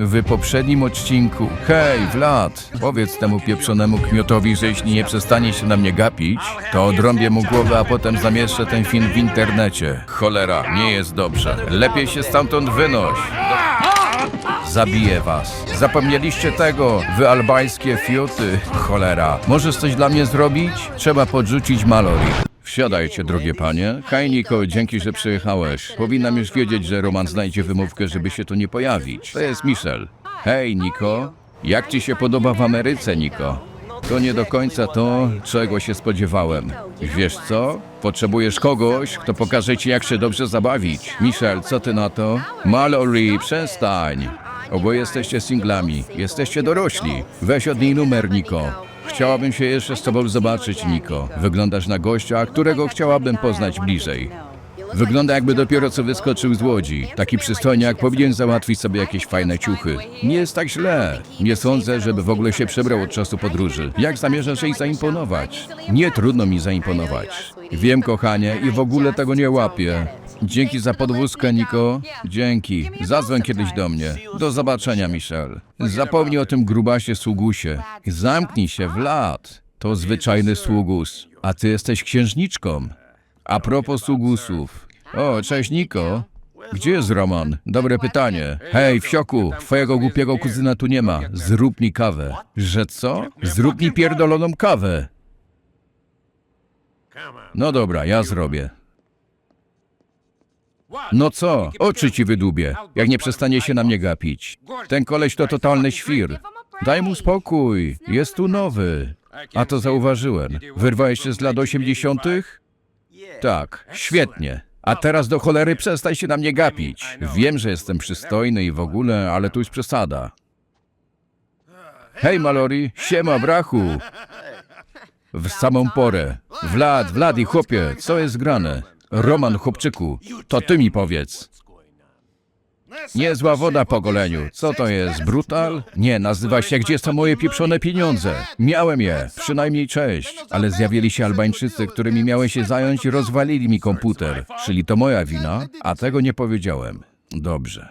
w poprzednim odcinku. Hej, Vlad, powiedz temu pieprzonemu kmiotowi, że jeśli nie przestanie się na mnie gapić, to odrąbię mu głowę, a potem zamieszczę ten film w internecie. Cholera, nie jest dobrze. Lepiej się stamtąd wynoś. Zabiję was. Zapomnieliście tego, wy albańskie fiuty. Cholera. Możesz coś dla mnie zrobić? Trzeba podrzucić Mallory. Wsiadajcie, drogie panie. Hej, Niko, dzięki, że przyjechałeś. Powinnam już wiedzieć, że Roman znajdzie wymówkę, żeby się tu nie pojawić. To jest Michel. Hej, Niko. Jak ci się podoba w Ameryce, Niko? To nie do końca to, czego się spodziewałem. Wiesz co? Potrzebujesz kogoś, kto pokaże ci, jak się dobrze zabawić. Michel, co ty na to? Mallory, przestań. Oboje jesteście singlami. Jesteście dorośli. Weź od niej numer, Niko. Chciałabym się jeszcze z tobą zobaczyć, Niko. Wyglądasz na gościa, którego chciałabym poznać bliżej. Wygląda jakby dopiero co wyskoczył z łodzi. Taki przystojniak powinien załatwić sobie jakieś fajne ciuchy. Nie jest tak źle. Nie sądzę, żeby w ogóle się przebrał od czasu podróży. Jak zamierzasz jej zaimponować? Nie trudno mi zaimponować. Wiem, kochanie, i w ogóle tego nie łapię. Dzięki za podwózkę, Niko. Dzięki. Zadzwoń kiedyś do mnie. Do zobaczenia, Michel. Zapomnij o tym grubasie sługusie. Zamknij się, Vlad. To zwyczajny sługus. A ty jesteś księżniczką. A propos sługusów. O, cześć Niko. Gdzie jest Roman? Dobre pytanie. Hej, wsioku, twojego głupiego kuzyna tu nie ma. Zrób mi kawę. Że co? Zrób mi pierdoloną kawę. No dobra, ja zrobię. No co? Oczy ci wydłubię, jak nie przestanie się na mnie gapić. Ten koleś to totalny świr. Daj mu spokój, jest tu nowy. A to zauważyłem. Wyrwałeś się z lat 80.? Tak, świetnie. A teraz do cholery przestań się na mnie gapić. Wiem, że jestem przystojny i w ogóle, ale tu już przesada. Hej, Mallory, siema, brachu. W samą porę. Vlad, Vlad i chłopie, co jest grane? Roman, chłopczyku, to ty mi powiedz. Niezła woda po goleniu. Co to jest, brutal? Nie, nazywa się Gdzie są moje pieprzone pieniądze? Miałem je, przynajmniej cześć. Ale zjawili się Albańczycy, którymi miałem się zająć i rozwalili mi komputer. Czyli to moja wina, a tego nie powiedziałem. Dobrze.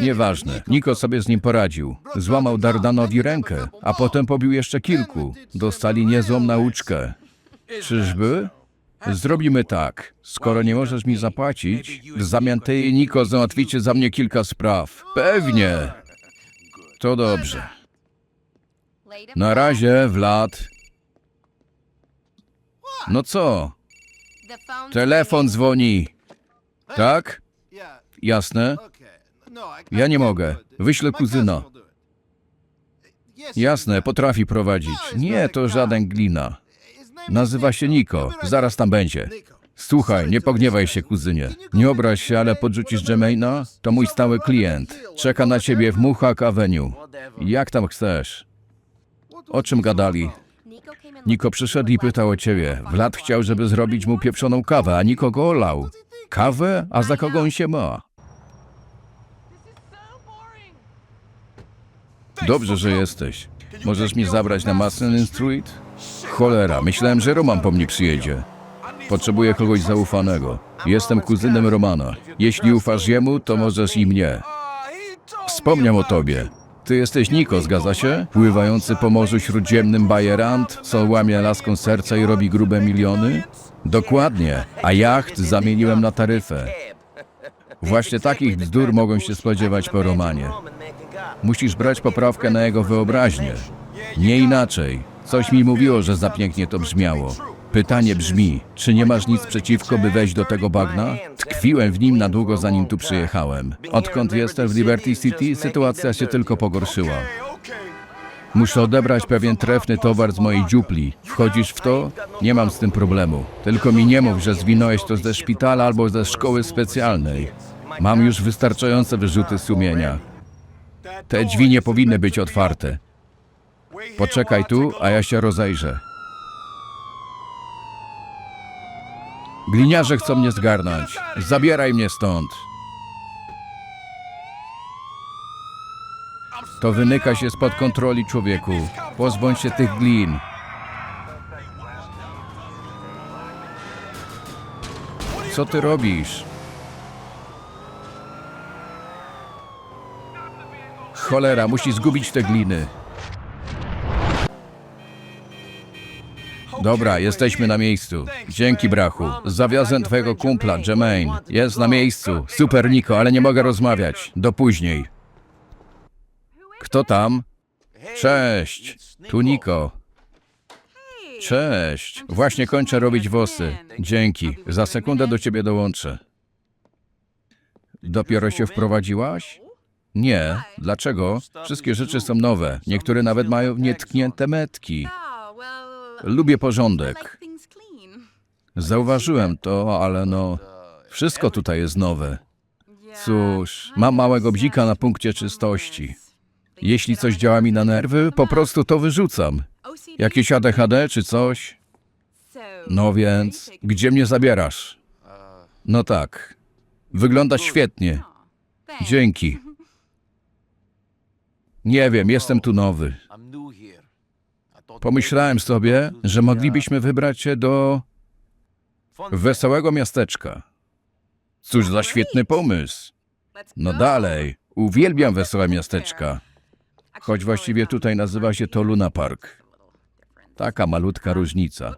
Nieważne. Niko sobie z nim poradził. Złamał Dardanowi rękę, a potem pobił jeszcze kilku. Dostali niezłą nauczkę. Czyżby? Zrobimy tak. Skoro nie możesz mi zapłacić, w zamian ty i Niko załatwicie za mnie kilka spraw. Pewnie. To dobrze. Na razie, Vlad. No co? Telefon dzwoni. Tak? Jasne? Ja nie mogę. Wyślę kuzyna. Jasne, potrafi prowadzić. Nie, to żaden glina. Nazywa się Niko. Zaraz tam będzie. Słuchaj, nie pogniewaj się, kuzynie. Nie obraź się, ale podrzucisz Jemaina? To mój stały klient. Czeka na ciebie w Muchak Avenue. Jak tam chcesz? O czym gadali? Niko przyszedł i pytał o ciebie. Vlad chciał, żeby zrobić mu pieprzoną kawę, a Niko go olał. Kawę? A za kogo on się ma? Dobrze, że jesteś. Możesz mnie zabrać na Maslin Street? Cholera, myślałem, że Roman po mnie przyjedzie. Potrzebuję kogoś zaufanego. Jestem kuzynem Romana. Jeśli ufasz jemu, to możesz i mnie. Wspomniał o tobie. Ty jesteś Niko, zgadza się? Pływający po Morzu Śródziemnym bajerant, co łamie laską serca i robi grube miliony? Dokładnie. A jacht zamieniłem na taryfę. Właśnie takich bzdur mogą się spodziewać po Romanie. Musisz brać poprawkę na jego wyobraźnię. Nie inaczej. Coś mi mówiło, że za pięknie to brzmiało. Pytanie brzmi, czy nie masz nic przeciwko, by wejść do tego bagna? Tkwiłem w nim na długo, zanim tu przyjechałem. Odkąd jestem w Liberty City, sytuacja się tylko pogorszyła. Muszę odebrać pewien trefny towar z mojej dziupli. Wchodzisz w to? Nie mam z tym problemu. Tylko mi nie mów, że zwinąłeś to ze szpitala albo ze szkoły specjalnej. Mam już wystarczające wyrzuty sumienia. Te drzwi nie powinny być otwarte. Poczekaj tu, a ja się rozejrzę. Gliniarze chcą mnie zgarnąć. Zabieraj mnie stąd. To wymyka się spod kontroli człowieku. Pozbądź się tych glin. Co ty robisz? Cholera, musi zgubić te gliny. Dobra, jesteśmy na miejscu. Dzięki, brachu. Zawiozłem twojego kumpla, Jermaine. Jest na miejscu. Super, Niko, ale nie mogę rozmawiać. Do później. Kto tam? Cześć. Tu Niko. Cześć. Właśnie kończę robić włosy. Dzięki. Za sekundę do ciebie dołączę. Dopiero się wprowadziłaś? Nie. Dlaczego? Wszystkie rzeczy są nowe. Niektóre nawet mają nietknięte metki. Lubię porządek. Zauważyłem to, ale no... Wszystko tutaj jest nowe. Cóż, mam małego bzika na punkcie czystości. Jeśli coś działa mi na nerwy, po prostu to wyrzucam. Jakieś ADHD czy coś? No więc, gdzie mnie zabierasz? No tak. Wygląda świetnie. Dzięki. Nie wiem, jestem tu nowy. Pomyślałem sobie, że moglibyśmy wybrać się do wesołego miasteczka. Cóż za świetny pomysł. No dalej, uwielbiam wesołe miasteczka. Choć właściwie tutaj nazywa się to Luna Park. Taka malutka różnica.